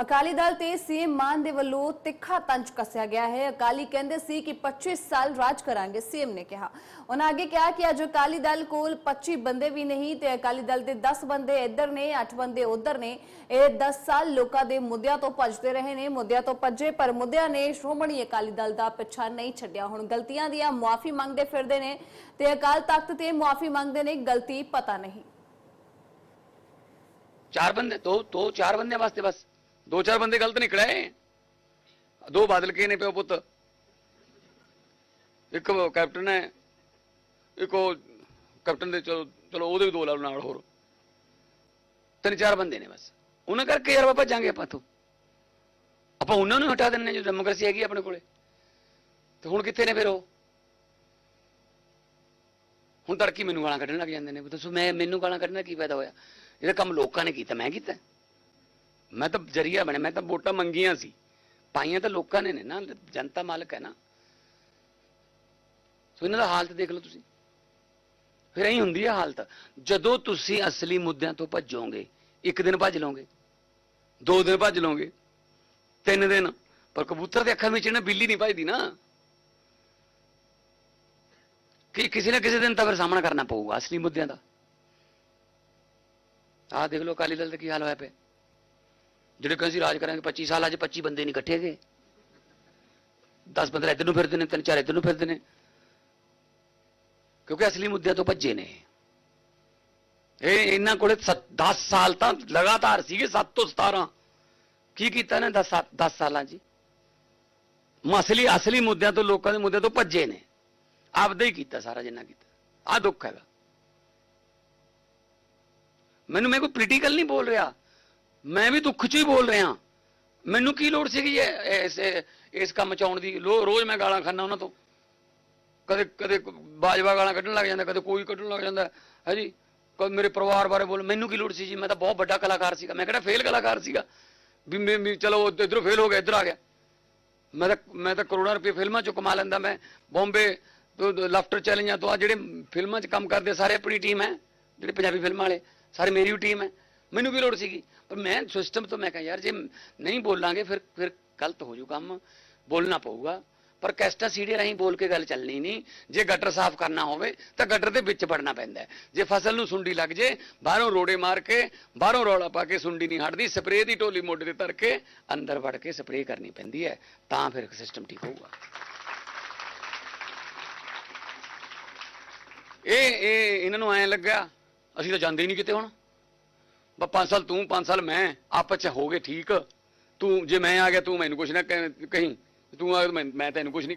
ਅਕਾਲੀ ਦਲ ਤੇ ਸੀਐਮ ਮਾਨ ਦੇ ਵੱਲੋਂ ਤਿੱਖਾ ਤੰਜ ਕੱਸਿਆ ਗਿਆ ਹੈ। ਅਕਾਲੀ ਕਹਿੰਦੇ ਸੀ ਕਿ 25 ਸਾਲ ਰਾਜ ਕਰਾਂਗੇ, ਸੀਐਮ ਨੇ ਕਿਹਾ। ਉਹਨਾਂ ਅੱਗੇ ਕਿਹਾ ਕਿ ਅੱਜ ਅਕਾਲੀ ਦਲ ਕੋਲ 25 ਬੰਦੇ ਵੀ ਨਹੀਂ ਤੇ ਅਕਾਲੀ ਦਲ ਦੇ 10 ਬੰਦੇ ਇੱਧਰ ਨੇ 8 ਬੰਦੇ ਉੱਧਰ ਨੇ। ਇਹ 10 ਸਾਲ ਲੋਕਾਂ ਦੇ ਮੁੱਦਿਆਂ ਤੋਂ ਭੱਜਦੇ ਰਹੇ ਨੇ, ਮੁੱਦਿਆਂ ਤੋਂ ਭੱਜੇ, ਪਰ ਮੁੱਦਿਆਂ ਨੇ ਸ਼੍ਰੋਮਣੀ ਅਕਾਲੀ ਦਲ ਦਾ ਪਿੱਛਾ ਨਹੀਂ ਛੱਡਿਆ। ਹੁਣ ਗਲਤੀਆਂ ਦੀਆਂ ਮੁਆਫੀ ਮੰਗਦੇ ਫਿਰਦੇ ਨੇ ਤੇ ਅਕਾਲ ਤਖਤ ਤੇ ਮੁਆਫੀ ਮੰਗਦੇ ਨੇ, ਗਲਤੀ ਪਤਾ ਨਹੀਂ। ਚਾਰ ਬੰਦੇ, ਦੋ ਦੋ, ਚਾਰ ਬੰਦੇ ਵਾਸਤੇ ਬਸ। ਦੋ ਚਾਰ ਬੰਦੇ ਗਲਤ ਨਿਕਲੇ ਦੋ ਬਾਦਲ ਕੇ ਨੇ ਪਿਓ ਪੁੱਤ। ਇੱਕ ਕੈਪਟਨ ਹੈ, ਇੱਕ ਉਹ ਕੈਪਟਨ ਦੇ ਚਲੋ ਚਲੋ ਉਹਦੇ ਵੀ ਦੋ ਲਾ ਨਾਲ ਹੋਰ। ਤਿੰਨ ਚਾਰ ਬੰਦੇ ਨੇ ਬਸ। ਉਹਨਾਂ ਕਰਕੇ ਯਾਰ ਆਪਾਂ ਜਾਂਗੇ ਆਪਾਂ ਤੋਂ ਆਪਾਂ ਉਹਨਾਂ ਨੂੰ ਹਟਾ ਦਿੰਨੇ ਜੋ ਡੈਮੋਕ੍ਰੇਸੀ ਹੈਗੀ ਆਪਣੇ ਕੋਲੇ। ਤੇ ਹੁਣ ਕਿੱਥੇ ਨੇ ਫਿਰ ਉਹ? ਹੁਣ ਤੜਕੀ ਮੈਨੂੰ ਗਾਲਾਂ ਕੱਢਣ ਲੱਗ ਜਾਂਦੇ ਨੇ। ਦੱਸੋ, ਮੈਂ, ਮੈਨੂੰ ਗਾਲਾਂ ਕੱਢਣ ਦਾ ਕੀ ਫਾਇਦਾ ਹੋਇਆ? ਇਹਦਾ ਕੰਮ ਲੋਕਾਂ ਨੇ ਕੀਤਾ, ਮੈਂ ਕੀਤਾ। ਮੈਂ ਤਾਂ ਜਰੀਆ ਬਣਿਆ, ਮੈਂ ਤਾਂ ਵੋਟਾਂ ਮੰਗੀਆਂ ਸੀ। ਪਾਈਆਂ ਤਾਂ ਲੋਕਾਂ ਨੇ ਨੇ ਨਾ, ਜਨਤਾ ਮਾਲਕ ਹੈ ਨਾ। ਸੋ ਇਹਨਾਂ ਦਾ ਹਾਲਤ ਦੇਖ ਲਓ ਤੁਸੀਂ। ਫਿਰ ਐਂ ਹੁੰਦੀ ਹੈ ਹਾਲਤ। ਜਦੋਂ ਤੁਸੀਂ ਅਸਲੀ ਮੁੱਦਿਆਂ ਤੋਂ ਭੱਜੋਗੇ, ਇੱਕ ਦਿਨ ਭੱਜ ਲਓਗੇ, ਦੋ ਦਿਨ ਭੱਜ ਲਓਗੇ, ਤਿੰਨ ਦਿਨ। ਪਰ ਕਬੂਤਰ ਦੇ ਅੱਖਾਂ ਵਿੱਚ ਨਾ ਬਿੱਲੀ ਨਹੀਂ ਭੱਜਦੀ ਨਾ। ਕਿ ਕਿਸੇ ਨਾ ਕਿਸੇ ਦਿਨ ਤਾਂ ਫਿਰ ਸਾਹਮਣਾ ਕਰਨਾ ਪਊਗਾ, ਅਸਲੀ ਮੁੱਦਿਆਂ ਦਾ। ਆਹ ਦੇਖ ਲਓ ਅਕਾਲੀ ਦਲ ਦਾ ਕੀ ਹਾਲ ਹੋਇਆ ਪਿਆ। ਜਿਹੜੇ ਕਹਿੰਦੇ ਸੀ ਰਾਜ ਕਰਾਂਗੇ 25 ਸਾਲ ਅੱਜ 25 ਬੰਦੇ ਨਹੀਂ ਇਕੱਠੇ ਗਏ 10 15 ਇੱਧਰ ਨੂੰ ਫਿਰਦੇ ਨੇ, ਤਿੰਨ ਚਾਰ ਇੱਧਰ ਨੂੰ ਫਿਰਦੇ ਨੇ। ਕਿਉਂਕਿ ਅਸਲੀ ਮੁੱਦਿਆਂ ਤੋਂ ਭੱਜੇ ਨੇ। ਇਹ ਇਹਨਾਂ ਕੋਲੇ 10 ਸਾਲ ਤਾਂ ਲਗਾਤਾਰ ਸੀਗੇ 7 ਤੋਂ 17 ਕੀ ਕੀਤਾ ਨੇ? 10 10 ਸਾਲਾਂ 'ਚ ਮਸਲੀ ਅਸਲੀ ਮੁੱਦਿਆਂ ਤੋਂ, ਲੋਕਾਂ ਦੇ ਮੁੱਦਿਆਂ ਤੋਂ ਭੱਜੇ ਨੇ। ਆਪਦਾ ਹੀ ਕੀਤਾ ਸਾਰਾ, ਜਿੰਨਾ ਕੀਤਾ। ਆ ਦੁੱਖ ਹੈਗਾ। ਮੈਨੂੰ ਮੈਂ ਕੋਈ ਪੋਲੀਟੀਕਲ ਨਹੀਂ ਬੋਲ ਰਿਹਾ। ਮੈਂ ਵੀ ਦੁੱਖ 'ਚ ਹੀ ਬੋਲ ਰਿਹਾ। ਮੈਨੂੰ ਕੀ ਲੋੜ ਸੀਗੀ ਇਹ- ਇਸ ਇਸ ਕੰਮ 'ਚ ਆਉਣ ਦੀ? ਲੋ- ਰੋਜ਼ ਮੈਂ ਗਾਲਾਂ ਖਾਨਾ ਉਹਨਾਂ ਤੋਂ। ਕਦੇ ਕਦੇ ਬਾਜਵਾ ਗਾਲਾਂ ਕੱਢਣ ਲੱਗ ਜਾਂਦਾ, ਕਦੇ ਕੋਈ ਕੱਢਣ ਲੱਗ ਜਾਂਦਾ। ਹੈ ਜੀ ਕਦੇ ਮੇਰੇ ਪਰਿਵਾਰ ਬਾਰੇ ਬੋਲ, ਮੈਨੂੰ ਕੀ ਲੋੜ ਸੀ ਜੀ? ਮੈਂ ਤਾਂ ਬਹੁਤ ਵੱਡਾ ਕਲਾਕਾਰ ਸੀਗਾ। ਮੈਂ ਕਿਹੜਾ ਫੇਲ ਕਲਾਕਾਰ ਸੀਗਾ? ਵੀ ਮੈਂ ਵੀ ਚਲੋ ਇਧਰੋਂ ਫੇਲ ਹੋ ਗਿਆ, ਇੱਧਰ ਆ ਗਿਆ। ਮੈਂ ਤਾਂ ਮੈਂ ਤਾਂ ਕਰੋੜਾਂ ਰੁਪਏ ਫਿਲਮਾਂ 'ਚੋਂ ਕਮਾ ਲੈਂਦਾ ਮੈਂ। ਬੰਬੇ ਤੋਂ ਲਾਫਟਰ ਚੈਲੰਜਾਂ ਤੋਂ ਆ ਜਿਹੜੇ ਫਿਲਮਾਂ 'ਚ ਕੰਮ ਕਰਦੇ ਸਾਰੇ ਆਪਣੀ ਟੀਮ ਹੈ। ਜਿਹੜੇ ਪੰਜਾਬੀ ਫਿਲਮਾਂ ਵਾਲੇ, ਸਾਰੇ ਮੇਰੀ ਟੀਮ ਹੈ। ਮੈਨੂੰ ਕੀ ਲੋੜ ਸੀਗੀ। ਪਰ ਮੈਂ ਸਿਸਟਮ ਤੋਂ ਮੈਂ ਕਿਹਾ, ਯਾਰ ਜੇ ਨਹੀਂ ਬੋਲਾਂਗੇ, ਫਿਰ ਫਿਰ ਗਲਤ ਹੋ ਜੂ ਕੰਮ। ਬੋਲਣਾ ਪਊਗਾ। ਪਰ ਕੈਸਟਾ ਸੀਡੀ ਰਾਹੀਂ ਬੋਲ ਕੇ ਗੱਲ ਚੱਲਣੀ ਨਹੀਂ। ਜੇ ਗਟਰ ਸਾਫ਼ ਕਰਨਾ ਹੋਵੇ, ਤਾਂ ਗਟਰ ਦੇ ਵਿੱਚ ਵੜਨਾ ਪੈਂਦਾ ਜੇ ਫਸਲ ਨੂੰ ਸੁੰਡੀ ਲੱਗ ਜੇ, ਬਾਹਰੋਂ ਰੋੜੇ ਮਾਰ ਕੇ, ਬਾਹਰੋਂ ਰੌਲਾ ਪਾ ਕੇ ਸੁੰਡੀ ਨਹੀਂ ਹਟਦੀ, ਸਪਰੇਅ ਦੀ ਢੋਲੀ ਮੋਢੇ ਤੇ ਧਰ ਕੇ ਅੰਦਰ ਵੜ ਕੇ ਸਪਰੇਅ ਕਰਨੀ ਪੈਂਦੀ ਹੈ, ਤਾਂ ਫਿਰ ਸਿਸਟਮ ਠੀਕ ਹੋਊਗਾ। ਇਹ ਇਹ ਇਹਨਾਂ ਨੂੰ ਐਂ ਲੱਗਾ ਅਸੀਂ ਤਾਂ ਜਾਂਦੇ ਹੀ ਨਹੀਂ ਕਿਤੇ ਹੁਣ। ਬਸ 5 ਸਾਲ ਤੂੰ, ਪੰਜ ਸਾਲ ਮੈਂ, ਆਪਸ ਚ ਹੋ ਗਏ ਠੀਕ। ਤੂੰ, ਜੇ ਮੈਂ ਆ ਗਿਆ, ਤੂੰ ਮੈਨੂੰ ਕੁਛ ਨਾ ਕਹਿ- ਕਹੀਂ। ਤੂੰ ਆ ਮੈਂ ਮੈਂ ਤੈਨੂੰ ਕੁਛ ਨਹੀਂ